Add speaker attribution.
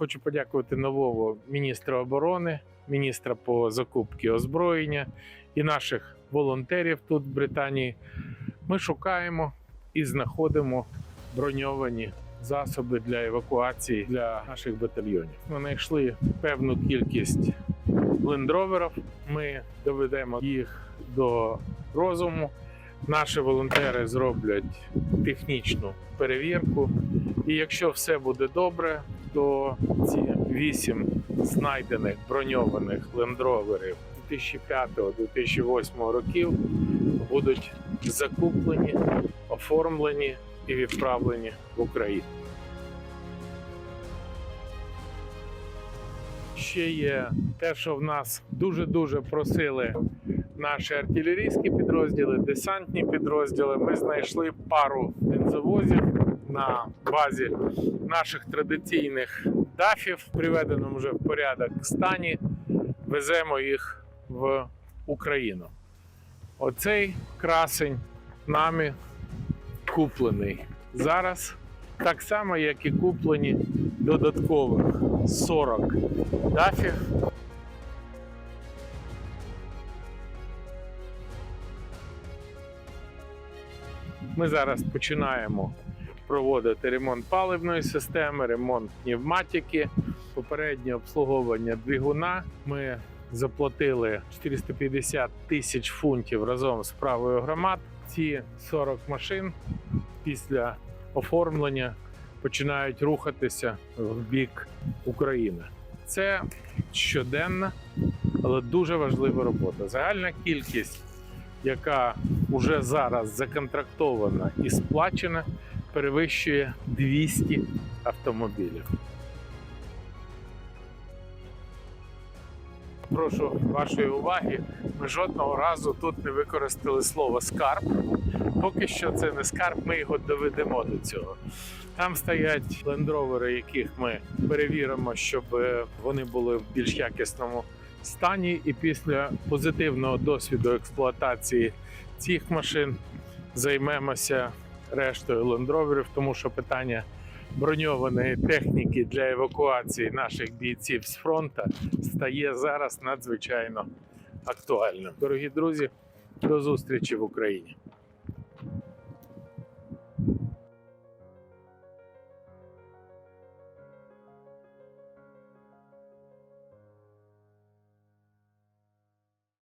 Speaker 1: Хочу подякувати нового міністра оборони, міністра по закупці озброєння і наших волонтерів тут, в Британії. Ми шукаємо і знаходимо броньовані засоби для евакуації для наших батальйонів. Ми знайшли певну кількість лендроверів. Ми доведемо їх до розуму. Наші волонтери зроблять технічну перевірку. І якщо все буде добре, то ці вісім знайдених броньованих лендроверів 2005-2008 років будуть закуплені, оформлені і відправлені в Україну. Ще є те, що в нас дуже-дуже просили наші артилерійські підрозділи, десантні підрозділи. Ми знайшли пару бензовозів на базі наших традиційних дафів, приведеному вже в порядок стані. Веземо їх в Україну. Оцей красень нами куплений зараз, так само, як і куплені додаткових 40 дафів. Ми зараз починаємо проводити ремонт паливної системи, ремонт пневматики, попереднє обслуговування двигуна. Ми заплатили 450 тисяч фунтів разом з правою громад. Ці 40 машин після оформлення починають рухатися в бік України. Це щоденна, але дуже важлива робота. Загальна кількість, яка вже зараз законтрактована і сплачена, перевищує 200 автомобілів. Прошу вашої уваги. Ми жодного разу тут не використали слово скарб. Поки що це не скарб, ми його доведемо до цього. Там стоять лендровери, яких ми перевіримо, щоб е, вони були в більш якісному стані. І після позитивного досвіду експлуатації цих машин займемося рештою лендроверів, тому що питання броньованої техніки для евакуації наших бійців з фронту стає зараз надзвичайно актуальним. Дорогі друзі, до зустрічі в Україні.